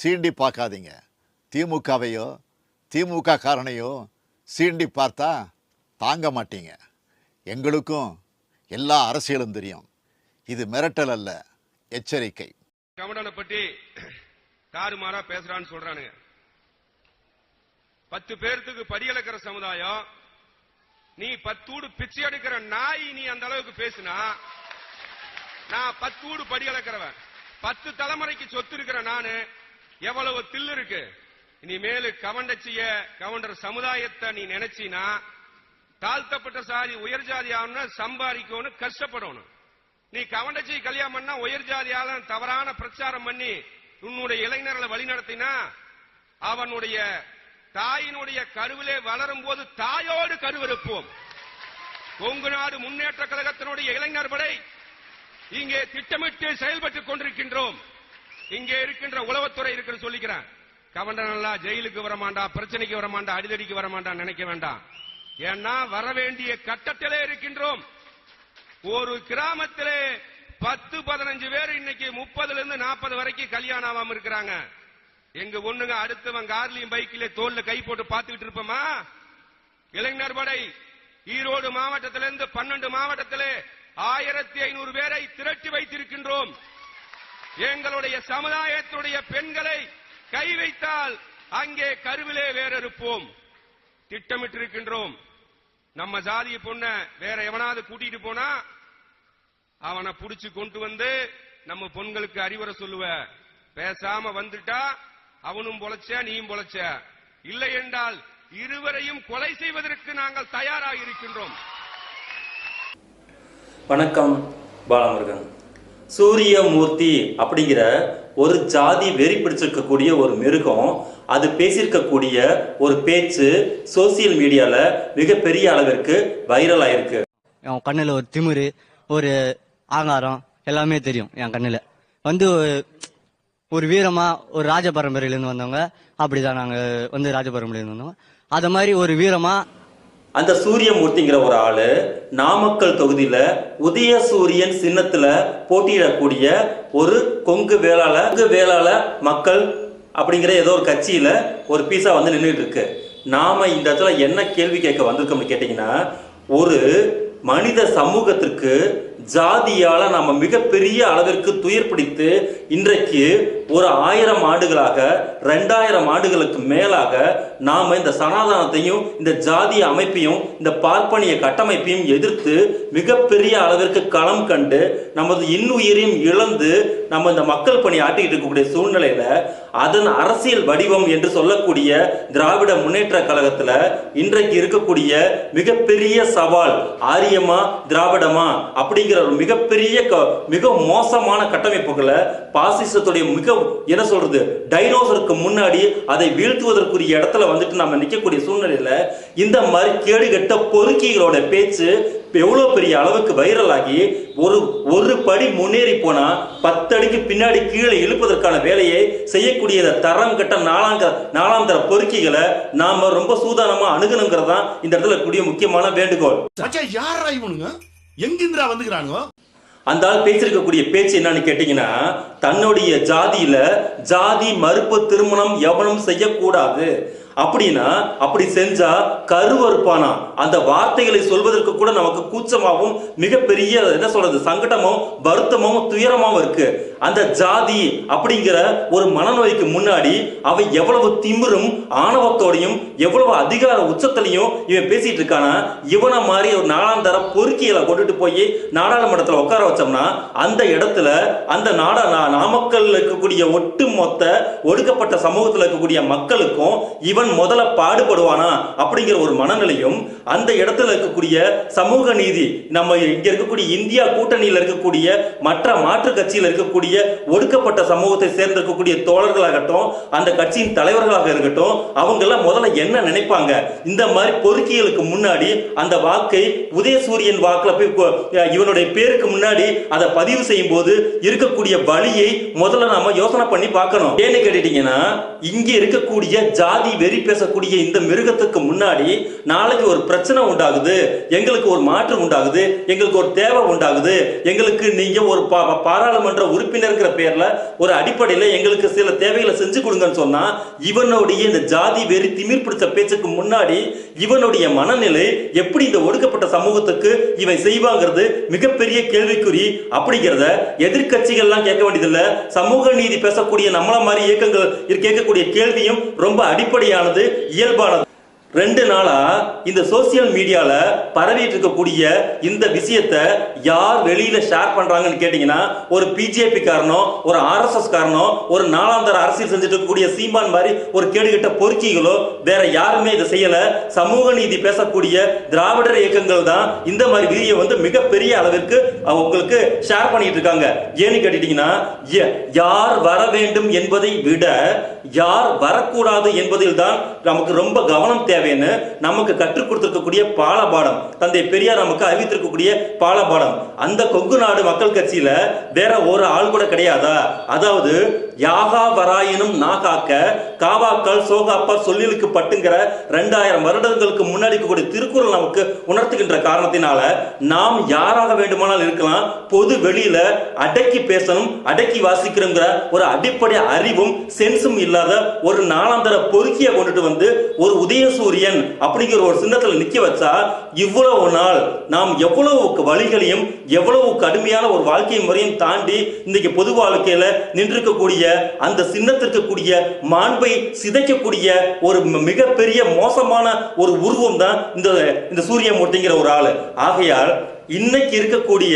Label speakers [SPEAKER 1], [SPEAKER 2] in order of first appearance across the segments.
[SPEAKER 1] சீண்டி பார்க்காதீங்க. திமுகவையோ திமுக காரனையோ சீண்டி பார்த்தா தாங்க மாட்டீங்க. எங்களுக்கும் எல்லா அரசியலும் தெரியும். இது மிரட்டல் அல்ல எச்சரிக்கை.
[SPEAKER 2] கமண்டனை பற்றி தாறுமாறா பேசுறான்னு சொல்றானுங்க. பத்து பேர்த்துக்கு படியளக்கிற சமுதாயம் நீ பத்தூடு பிச்சை எடுக்கிற நாய் நீ அந்த அளவுக்கு பேசினா நான் பத்தூடு படியளக்கிறவன். பத்து தலைமுறைக்கு சொத்து இருக்கிற நானு எவ்வளவு தில்லு இருக்கு? இனிமேலு கவண்டச்சிய கவுண்டர் சமுதாயத்தை நீ நினைச்சினா தாழ்த்தப்பட்ட சாதி உயர் ஜாதி ஆகணும் சம்பாதிக்கணும் கஷ்டப்படணும். நீ கவண்டச்சி கல்யாணம் பண்ணா உயர் ஜாதியால தவறான பிரச்சாரம் பண்ணி உன்னுடைய இளைஞர்களை வழிநடத்தினா அவனுடைய தாயினுடைய கருவிலே வளரும் போது தாயோடு கருவிருப்போம் கொங்கு நாடு முன்னேற்ற கழகத்தினுடைய இளைஞர் படை இங்கே திட்டமிட்டு செயல்பட்டுக் கொண்டிருக்கின்றோம். இங்கே இருக்கின்ற உளவுத்துறை இருக்குன்னு சொல்லிக்கிறேன். கவண்டனெல்லாம் ஜெயிலுக்கு வரமாண்டா பிரச்சனைக்கு வரமாண்டா அடிதடிக்கு வரமாண்டா நினைக்க வேண்டாம். ஏன்னா வர வேண்டிய கட்டத்திலே இருக்கின்றோம். ஒரு கிராமத்திலே பத்து பதினஞ்சு பேர் இன்னைக்கு முப்பதுல இருந்து நாற்பது வரைக்கும் கல்யாணம் ஆகாம இருக்கிறாங்க. எங்க ஒண்ணுங்க அடுத்தவன் கார்லயும் பைக்கில தோல்ல கை போட்டு பாத்துக்கிட்டு இருப்போமா? இளைஞர் படை ஈரோடு மாவட்டத்திலிருந்து பன்னெண்டு மாவட்டத்திலே ஆயிரத்தி ஐநூறு பேரை திரட்டி வைத்திருக்கின்றோம். எங்களுடைய சமுதாயத்துடைய பெண்களை கை வைத்தால் அங்கே கருவிலே வேறறுப்போம். திட்டமிட்டிருக்கின்றோம். நம்ம ஜாதிய பொண்ண வேற எவனாவது கூட்டிட்டு போனா அவனை புடிச்சு கொண்டு வந்து நம்ம பொண்களுக்கு அறிவுரை சொல்லுவ. பேசாம வந்துட்டா அவனும் பொழைச்ச நீயும் பொழைச்ச. இல்லை என்றால் இருவரையும் கொலை செய்வதற்கு நாங்கள் தயாராக இருக்கின்றோம்.
[SPEAKER 3] வணக்கம் பாலமுருகன். சூரியமூர்த்தி அப்படிங்கிற ஒரு ஜாதி வெறி பிடிச்சிருக்கக்கூடிய ஒரு மிருகம் அது பேசியிருக்கக்கூடிய ஒரு பேச்சு சோசியல் மீடியாவில் மிகப்பெரிய அளவிற்கு வைரல் ஆயிருக்கு.
[SPEAKER 4] என் கண்ணில் ஒரு திமிரு ஒரு ஆங்காரம் எல்லாமே தெரியும் என் கண்ணில். வந்து ஒரு வீரமாக ஒரு ராஜ பரம்பரையிலேருந்து வந்தவங்க அப்படிதான் நாங்கள் வந்து ராஜ பரம்பரையிலேருந்து வந்தவங்க அதை மாதிரி ஒரு வீரமாக
[SPEAKER 3] அந்த சூரியமூர்த்திங்கிற ஒரு ஆளு நாமக்கல் தொகுதியில உதயசூரியன் சின்னத்துல போட்டியிடக்கூடிய ஒரு கொங்கு வேளாள கொங்கு வேளாள மக்கள் அப்படிங்கிற ஏதோ ஒரு கட்சியில ஒரு பீஸா வந்து நின்றுட்டு இருக்கு நாம இந்த இடத்துல என்ன கேள்வி கேட்க வந்திருக்கோம்னு கேட்டீங்கன்னா ஒரு மனித சமூகத்திற்கு ஜாதியால் நாம் மிகப்பெரிய அளவிற்கு துயர் பிடித்து இன்றைக்கு ஒரு ஆயிரம் ஆண்டுகளாக ரெண்டாயிரம் ஆண்டுகளுக்கு மேலாக நாம் இந்த சனாதனத்தையும் இந்த ஜாதிய அமைப்பையும் இந்த பார்ப்பனிய கட்டமைப்பையும் எதிர்த்து மிகப்பெரிய அளவிற்கு களம் கண்டு நமது இன்னுயிரையும் இழந்து நம்ம இந்த மக்கள் பணி ஆட்டிக்கிட்டு இருக்கக்கூடிய சூழ்நிலையில அதன் அரசியல் வடிவம் என்று சொல்லக்கூடிய திராவிட முன்னேற்ற கழகத்துல இன்றைக்கு இருக்கக்கூடிய மிகப்பெரிய சவால் ஆரியமா திராவிடமா அப்படிங்கிற ஒரு மிகப்பெரிய மிக மோசமான கட்டமைப்புகளை பாசிசத்துடைய மிக என்ன சொல்றது டைனோசருக்கு முன்னாடி அதை வீழ்த்துவதற்குரிய இடத்துல வந்துட்டு நம்ம நிக்கக்கூடிய சூழ்நிலையில இந்த மாதிரி கேடுகட்ட பொறுக்கிகளோட பேச்சு எவ்வளவு பெரிய அளவுக்கு வைரல் ஆகி ஒரு ஒரு படி முன்னேறி போனா பத்தடிக்கு பின்னாடி கீழே இழுப்பதற்கான வேலையை செய்யக்கூடிய தரம் கட்ட நாலாம் நாலாம் தர பொறுக்கிகளை நாம ரொம்ப சூதானமா அணுகணுங்கிறதான் இந்த இடத்துல கூடிய முக்கியமான வேண்டுகோள்.
[SPEAKER 5] யாரா இவனுங்க? எங்கிந்திரா வந்துக்கிறானுங்க
[SPEAKER 3] அந்த ஆள் பேசியிருக்கக்கூடிய பேச்சு என்னன்னு கேட்டீங்கன்னா தன்னுடைய ஜாதியில ஜாதி மறுப்பு திருமணம் எவனும் செய்யக்கூடாது. அப்படின்னா அப்படி செஞ்சா கருவறுப்பானா அந்த வார்த்தைகளை சொல்வதற்கு கூட நமக்கு கூச்சமாகவும் மிகப்பெரிய என்ன சொல்றது சங்கடமும் வருத்தமும் துயரமாகவும் இருக்கு. அந்த ஜாதி அப்படிங்கிற ஒரு மனநோய்க்கு முன்னாடி அவ எவ்வளவு திமிரும் ஆணவத்தோடையும் எவ்வளவு அதிகார உச்சத்திலையும் இவன் பேசிட்டு இருக்கானா? இவனை மாதிரி ஒரு நாலாம் தர பொறுக்கியலை கொண்டுட்டு போய் நாடாளுமன்றத்தில் உட்கார வச்சோம்னா அந்த இடத்துல அந்த நாடா நா- நாமக்கல்ல இருக்கக்கூடிய ஒட்டுமொத்த ஒடுக்கப்பட்ட சமூகத்தில் இருக்கக்கூடிய மக்களுக்கும் இவன் முதல்ல பாடுபடுவானா அப்படிங்கிற ஒரு மனநிலையும் அந்த இடத்துல இருக்கக்கூடிய சமூக நீதி நம்ம இங்க இருக்கக்கூடிய இந்தியா கூட்டணியில் இருக்கக்கூடிய மற்ற மாற்று கட்சியில் இருக்கக்கூடிய ஒடுக்கப்பட்ட சமூகத்தை சேர்ந்திருக்கக்கூடிய தோழர்களாகட்டும் அந்த கட்சியின் தலைவர்களாக இருக்கட்டும் அவங்க எல்லாம் முதல்ல என்ன நினைப்பாங்க? இந்த மாதிரி பொறுக்கிகளுக்கு முன்னாடி அந்த வாக்கை உதயசூரியன் வாக்குல போய் இவனுடைய பேருக்கு முன்னாடி அதை பதிவு செய்யும் போது இருக்கக்கூடிய வழியை முதல்ல நாம யோசனை பண்ணி பார்க்கணும். ஏன்னு கேட்டுட்டீங்கன்னா இங்க இருக்கக்கூடிய ஜாதி வெறி பேசக்கூடிய இந்த மிருகத்துக்கு முன்னாடி நாளைக்கு ஒரு பிரச்சனை உண்டாகுது எங்களுக்கு ஒரு மாற்றம் உண்டாகுது எங்களுக்கு ஒரு தேவை உண்டாகுது எங்களுக்கு நீங்க ஒரு பா- பாராளுமன்ற உறுப்பினர் உறுப்பினருங்கிற பேர்ல ஒரு அடிப்படையில எங்களுக்கு சில தேவைகளை செஞ்சு கொடுங்கன்னு சொன்னா இவனுடைய இந்த ஜாதி வெறி திமிர் பிடிச்ச பேச்சுக்கு முன்னாடி இவனுடைய மனநிலை எப்படி இந்த ஒடுக்கப்பட்ட சமூகத்துக்கு இவன் செய்வாங்கிறது மிகப்பெரிய கேள்விக்குறி அப்படிங்கிறத எதிர்கட்சிகள்லாம் கேட்க வேண்டியதில்லை. சமூக நீதி பேசக்கூடிய நம்மள மாதிரி இயக்கங்கள் கேட்கக்கூடிய கேள்வியும் ரொம்ப அடிப்படையானது இயல்பானது. ரெண்டு நாளா இந்த சோசியல் மீடியால பரவிட்டு இருக்கக்கூடிய இந்த விஷயத்த யார் வெளியில ஷேர் பண்றாங்கன்னு கேட்டீங்கன்னா ஒரு பிஜேபி காரனோ ஒரு ஆர்எஸ்எஸ் காரணம் ஒரு நாலாந்தர அரசியல் செஞ்சுட்டு இருக்கக்கூடிய சீமான் மாதிரி ஒரு கேடுகிட்ட பொறுக்கிகளோ வேற யாருமே இதை செய்யல. சமூக நீதி பேசக்கூடிய திராவிடர் இயக்கங்கள் தான் இந்த மாதிரி வீடியோ வந்து மிகப்பெரிய அளவிற்கு உங்களுக்கு ஷேர் பண்ணிட்டு இருக்காங்க ஏன்னு கேட்டுட்டீங்கன்னா ய- யார் வர வேண்டும் என்பதை விட யார் வரக்கூடாது என்பதில் தான் நமக்கு ரொம்ப கவனம் தேவை. தேவைன்னு நமக்கு கற்றுக் கொடுத்திருக்கக்கூடிய பாலபாடம். தந்தை பெரியார் நமக்கு அறிவித்திருக்கக்கூடிய பாலபாடம். அந்த கொங்கு நாடு மக்கள் கட்சியில வேற ஒரு ஆள் கூட கிடையாதா? அதாவது யாகா வராயினும் நாகாக்க காவாக்கள் சோகாப்பர் சொல்லிலுக்கு பட்டுங்கிற ரெண்டாயிரம் வருடங்களுக்கு முன்னாடி இருக்கக்கூடிய திருக்குறள் நமக்கு உணர்த்துகின்ற காரணத்தினால நாம் யாராக வேண்டுமானால் இருக்கலாம் பொது வெளியில அடக்கி பேசணும் அடக்கி வாசிக்கிறோங்கிற ஒரு அடிப்படை அறிவும் சென்ஸும் இல்லாத ஒரு நாளாந்தர பொறுக்கிய கொண்டுட்டு வந்து ஒரு உதயசூரியன் அப்படிங்கிற ஒரு சின்னத்துல நிக்க வச்சா இவ்வளவு நாள் நாம் எவ்வளவு வழிகளையும் எவ்வளவு கடுமையான ஒரு வாழ்க்கை முறையும் தாண்டி இன்னைக்கு பொது வாழ்க்கையில நின்றிருக்கக்கூடிய அந்த சின்னத்திற்கு கூடிய மாண்பை சிதைக்கக்கூடிய ஒரு மிகப்பெரிய மோசமான ஒரு உருவம் தான் இந்த இந்த சூரியமூர்த்திங்கிற ஒரு ஆள். ஆகையால் இன்னைக்கு இருக்கக்கூடிய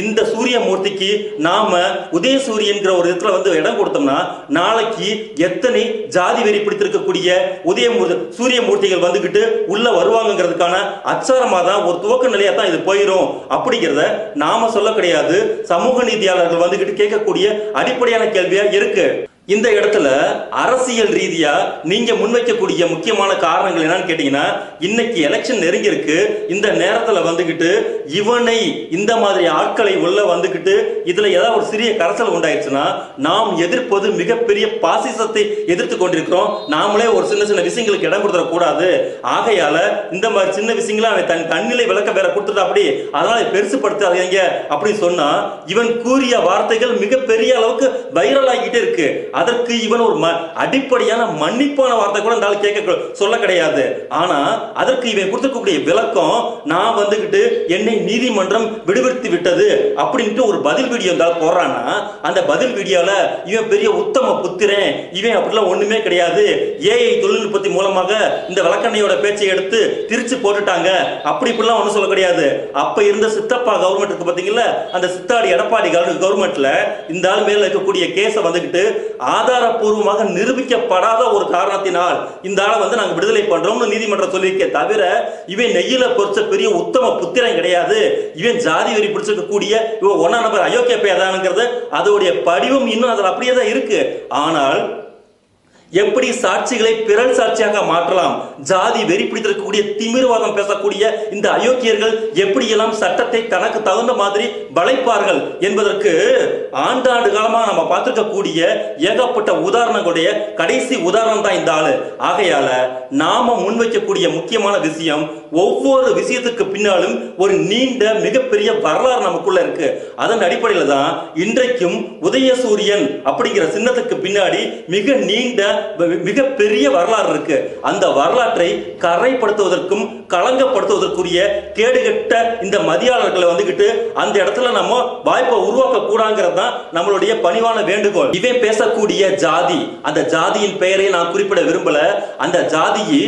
[SPEAKER 3] இந்த சூரிய மூர்த்திக்கு நாம உதயசூரியன்கிற ஒரு இடத்துல வந்து இடம் கொடுத்தோம்னா நாளைக்கு எத்தனை ஜாதி வெறி பிடித்திருக்கக்கூடிய சூரிய மூர்த்திகள் வந்துகிட்டு உள்ள வருவாங்கங்கிறதுக்கான அச்சாரமா தான் ஒரு துவக்க நிலையா தான் இது போயிடும் அப்படிங்கிறத நாம சொல்ல கிடையாது. சமூக நீதியாளர்கள் வந்துகிட்டு கேட்கக்கூடிய அடிப்படையான கேள்வியா இருக்கு. இந்த இடத்துல அரசியல் ரீதியா நீங்க முன்வைக்கக்கூடிய முக்கியமான காரணங்கள் என்னன்னு கேட்டீங்கன்னா இன்னைக்கு எலெக்ஷன் நெருங்கி இருக்கு இந்த நேரத்துல வந்துகிட்டு இவனை இந்த மாதிரி ஆட்களை உள்ள வந்துகிட்டு இதுல ஏதாவது ஒரு சிறிய கரைசல் உண்டாயிருச்சுன்னா நாம் எதிர்ப்பது மிகப்பெரிய பாசிசத்தை எதிர்த்து கொண்டிருக்கிறோம். நாமளே ஒரு சின்ன சின்ன விஷயங்களுக்கு இடம் கொடுத்துட கூடாது ஆகையால இந்த மாதிரி சின்ன விஷயங்களை அவன் தன் தன்னிலை விளக்க வேற கொடுத்துட்டா அப்படி அதனால பெருசுப்படுத்தாதீங்க அப்படின்னு சொன்னா இவன் கூறிய வார்த்தைகள் மிகப்பெரிய அளவுக்கு வைரல் ஆகிட்டே இருக்கு. அதற்கு இவன் ஒரு ம- அடிப்படையான மன்னிப்பான வார்த்தை கூட இந்த ஆள் கேட்க சொல்ல கிடையாது. ஆனா அதற்கு இவன் கொடுத்துருக்கக்கூடிய விளக்கம் நான் வந்துகிட்டு என்னை நீதிமன்றம் விடுவித்து விட்டது அப்படின்ட்டு ஒரு பதில் வீடியோ இருந்தால் போடுறான்னா அந்த பதில் வீடியோல இவன் பெரிய உத்தம புத்திரன் இவன் அப்படிலாம் ஒண்ணுமே கிடையாது. ஏஐ தொழில்நுட்பத்தின் மூலமாக இந்த விளக்கண்ணையோட பேச்சை எடுத்து திரிச்சு போட்டுட்டாங்க. அப்படி இப்படிலாம் ஒண்ணும் சொல்ல கிடையாது. அப்ப இருந்த சித்தப்பா கவர்மெண்ட் இருக்கு பாத்தீங்களா அந்த சித்தாடி எடப்பாடி கவர்மெண்ட்ல இந்த ஆள் மேல இருக்கக்கூடிய கேஸை வந்துகிட்டு ஆதாரப்பூர்வமாக நிரூபிக்கப்படாத ஒரு காரணத்தினால் இந்த ஆளை வந்து நாங்கள் விடுதலை பண்றோம்னு நீதிமன்றம் சொல்லியிருக்கே தவிர இவன் நெய்யில பொறிச்ச பெரிய உத்தம புத்திரம் கிடையாது. இவன் ஜாதி வெறி பிடிச்சிருக்க கூடிய இவன் ஒன்னா நபர் அயோக்கிய பேதானுங்கிறது அதோடைய படிவம் இன்னும் அதில் அப்படியே தான் இருக்கு. ஆனால் எப்படி சாட்சிகளை பிறல் சாட்சியாக மாற்றலாம்? ஜாதி வெறி பிடித்திருக்கக்கூடிய திமிர்வாதம் பேசக்கூடிய இந்த அயோக்கியர்கள் எப்படியெல்லாம் சட்டத்தை தனக்கு தகுந்த மாதிரி வளைப்பார்கள் என்பதற்கு ஆண்டாண்டு காலமா நம்ம பார்த்திருக்கக்கூடிய ஏகப்பட்ட உதாரணங்களுடைய கடைசி உதாரணம் தான் இந்த ஆளு. ஆகையால நாம முன்வைக்கக்கூடிய முக்கியமான விஷயம் ஒவ்வொரு விஷயத்துக்கு பின்னாலும் ஒரு நீண்ட மிகப்பெரிய வரலாறு நமக்குள்ள இருக்கு. அதன் அடிப்படையில் தான் இன்றைக்கும் உதயசூரியன் அப்படிங்கிற சின்னத்துக்கு பின்னாடி மிக நீண்ட மிகப்பெரிய வரலாறு இருக்கு. அந்த வரலாற்றை கரைப்படுத்துவதற்கும் களங்கப்படுத்துவதற்குரிய கேடுகட்ட இந்த மதியாளர்களை வந்துகிட்டு அந்த இடத்துல நம்ம வாய்ப்பை உருவாக்க கூடாங்கிறது தான் நம்மளுடைய பணிவான வேண்டுகோள். இவன் பேசக்கூடிய ஜாதி அந்த ஜாதியின் பெயரை நான் குறிப்பிட விரும்பல. அந்த ஜாதியை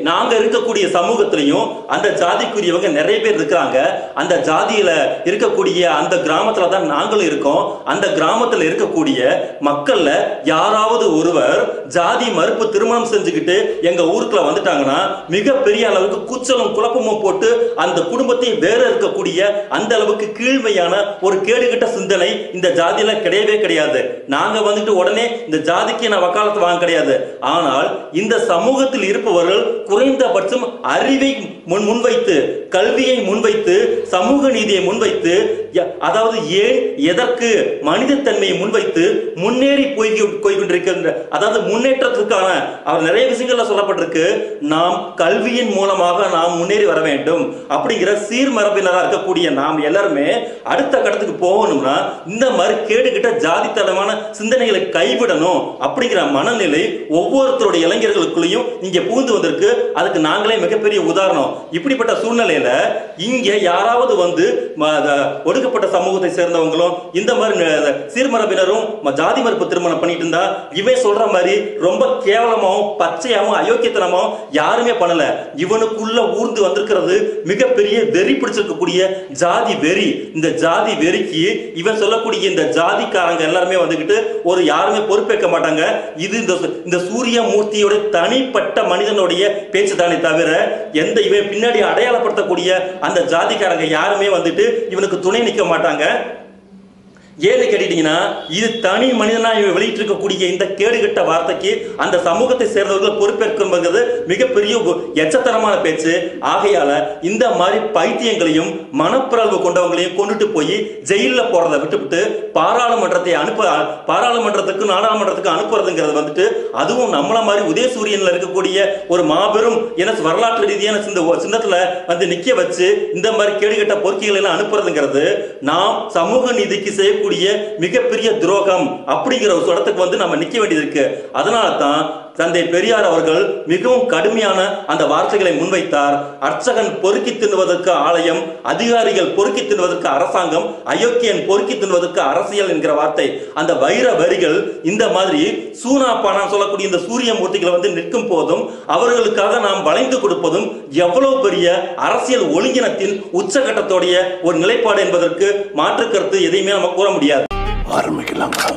[SPEAKER 3] நாங்க இருக்கக்கூடிய சமூகத்திலையும் அந்த ஜாதிக்குரியவங்க நிறைய பேர் இருக்கிறாங்க. அந்த ஜாதியில இருக்கக்கூடிய அந்த கிராமத்துல தான் நாங்களும் இருக்கோம். அந்த கிராமத்துல இருக்கக்கூடிய மக்கள்ல யாராவது ஒருவர் ஜாதி மறுப்பு திருமணம் செஞ்சுக்கிட்டு எங்க ஊருக்குள்ள வந்துட்டாங்கன்னா மிகப்பெரிய அளவுக்கு கூச்சலும் குழப்பமும் போட்டு அந்த குடும்பத்தை வேற இருக்கக்கூடிய அந்த அளவுக்கு கீழ்மையான ஒரு கேடுகட்ட சிந்தனை இந்த ஜாதியில கிடையவே கிடையாது. நாங்க வந்துட்டு உடனே இந்த ஜாதிக்கு நான் வக்காலத்து வாங்க கிடையாது. ஆனால் இந்த சமூகத்தில் இருப்பவர்கள் குறைந்தபட்சம் அறிவை முன் முன்வைத்து கல்வியை முன்வைத்து சமூக நீதியை முன்வைத்து அதாவது ஏன் எதற்கு மனிதத்தன்மையை முன்வைத்து முன்னேறி போய் கொண்டிருக்கின்ற அதாவது முன்னேற்றத்திற்கான அவர் நிறைய விஷயங்கள்ல சொல்லப்பட்டிருக்கு நாம் கல்வியின் மூலமாக நாம் முன்னேறி வர வேண்டும். அப்படிங்கிற சீர்மரபினராக இருக்கக்கூடிய நாம் எல்லாருமே அடுத்த கட்டத்துக்கு போகணும்னா இந்த மாதிரி கேடுகிட்ட ஜாதித்தனமான சிந்தனைகளை கைவிடணும் அப்படிங்கிற மனநிலை ஒவ்வொருத்தருடைய இளைஞர்களுக்குள்ளேயும் இங்க புகுந்து வந்திருக்கு. அதுக்கு நாங்களே மிகப்பெரிய உதாரணம். இப்படிப்பட்ட சூழ்நிலையில இங்க யாராவது வந்து ஒரு ஒடுக்கப்பட்ட சமூகத்தை சேர்ந்தவங்களும் இந்த மாதிரி சீர்மரபினரும் ஜாதி மறுப்பு திருமணம் பண்ணிட்டு இருந்தா இவன் சொல்ற மாதிரி ரொம்ப கேவலமாவும் பச்சையாவும் அயோக்கியத்தனமாவும் யாருமே பண்ணல. இவனுக்குள்ள ஊர்ந்து வந்திருக்கிறது மிகப்பெரிய வெறி பிடிச்சிருக்கக்கூடிய ஜாதி வெறி. இந்த ஜாதி வெறிக்கு இவன் சொல்லக்கூடிய இந்த ஜாதிக்காரங்க எல்லாருமே வந்துகிட்டு ஒரு யாருமே பொறுப்பேற்க மாட்டாங்க. இது இந்த இந்த சூரிய மூர்த்தியோட தனிப்பட்ட மனிதனுடைய பேச்சு தானே தவிர எந்த இவன் பின்னாடி அடையாளப்படுத்தக்கூடிய அந்த ஜாதிக்காரங்க யாருமே வந்துட்டு இவனுக்கு துணை மன்னிக்க மாட்டாங்க. ஏன்னு கேட்டீங்கன்னா இது தனி மனிதனாக இவன் வெளியிட்டு இருக்கக்கூடிய இந்த கேடுகட்ட வார்த்தைக்கு அந்த சமூகத்தை சேர்ந்தவர்கள் பொறுப்பேற்கும்போது மிகப்பெரிய எச்சத்தரமான எச்சத்தனமான பேச்சு. ஆகையால இந்த மாதிரி பைத்தியங்களையும் மனப்பிறழ்வு கொண்டவங்களையும் கொண்டுட்டு போய் ஜெயிலில் போறதை விட்டுவிட்டு பாராளுமன்றத்தை அனுப்ப பாராளுமன்றத்துக்கு நாடாளுமன்றத்துக்கு அனுப்புறதுங்கிறது வந்துட்டு அதுவும் நம்மள மாதிரி உதயசூரியன்ல இருக்கக்கூடிய ஒரு மாபெரும் என வரலாற்று ரீதியான சிந்த சின்னத்துல வந்து நிக்க வச்சு இந்த மாதிரி கேடுகட்ட பொறுக்கிகளை எல்லாம் அனுப்புறதுங்கிறது நாம் சமூக நீதிக்கு செய்யக்கூடிய மிகப்பெரிய துரோகம் அப்படிங்கிற ஒரு இடத்துக்கு வந்து நம்ம நிக்க வேண்டியது இருக்கு. அதனால தான் தந்தை பெரியார் அவர்கள் மிகவும் கடுமையான அந்த வார்த்தைகளை முன்வைத்தார். அர்ச்சகன் பொறுக்கி தின்னுவதற்கு ஆலயம் அதிகாரிகள் பொறுக்கி தின்னுவதற்கு அரசாங்கம் அயோக்கியன் பொறுக்கி தின்னுவதற்கு அரசியல் என்கிற வார்த்தை. அந்த வைர வரிகள் இந்த மாதிரி சூனாப்பானா சொல்லக்கூடிய இந்த சூரிய மூர்த்திகளை வந்து நிற்கும் போதும் அவர்களுக்காக நாம் வளைந்து கொடுப்பதும் எவ்வளவு பெரிய அரசியல் ஒழுங்கினத்தின் உச்சகட்டத்தோடைய ஒரு நிலைப்பாடு என்பதற்கு மாற்று கருத்து எதையுமே நம்ம கூற முடியாது.
[SPEAKER 5] ஆரம்பிக்கலாங்களா